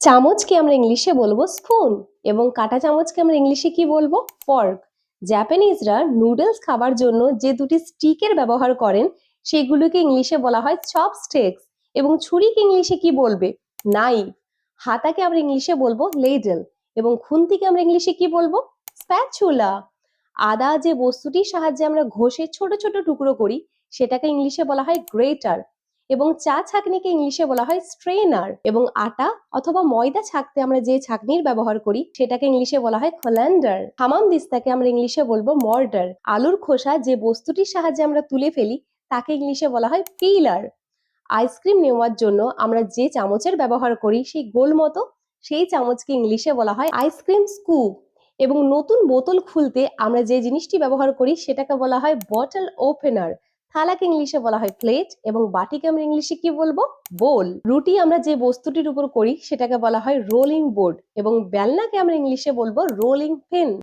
চামচকে আমরা ইংলিশে বলব স্পুন এবং কাটা চামচকে আমরা ইংলিশে কি বলব? ফর্ক। জাপানিজরা নুডলস খাবার জন্য যে দুটি স্টিকের ব্যবহার করেন, সেগুলোকে ইংলিশে বলা হয় চপস্টিক্স এবং ছুরিকে ইংলিশে কি বলবে? নাইফ। হাতাকে আমরা ইংলিশে বলব লেডেল এবং খুন্তিকে আমরা ইংলিশে কি বলব? স্প্যাচুলা। আদা যে বস্তুটির সাহায্যে আমরা ঘষে ছোট ছোট টুকরো করি, সেটাকে ইংলিশে বলা হয় গ্রেটার। এবং চা ছাঁকনিকে ইংলিশে বলা হয় স্ট্রেনার এবং আটা অথবা ময়দা ছাঁকতে আমরা যে ছাঁকনির ব্যবহার করি, সেটাকে ইংলিশে বলা হয় খোল্যান্ডার হামাম দিস্তাকে আমরা ইংলিশে বলব মর্ডার। আলুর খোসা যে বস্তুটির সাহায্যে আমরা তুলে ফেলি, তাকে ইংলিশে বলা হয় পিলার। আইসক্রিম নেওয়ার জন্য আমরা যে চামচের ব্যবহার করি, সেই গোল মতো সেই চামচকে ইংলিশে বলা হয় আইসক্রিম স্কুপ। এবং নতুন বোতল খুলতে আমরা যে জিনিসটি ব্যবহার করি, সেটাকে বলা হয় বটল ওপেনার। থালাকে ইংলিশে বলা হয় প্লেট এবং বাটিকে আমরা ইংলিশে কি বলব? বোল। রুটি আমরা যে বস্তুটির উপর করি সেটাকে বলা হয় রোলিং বোর্ড এবং বেলনাকে আমরা ইংলিশে বলব রোলিং পিন।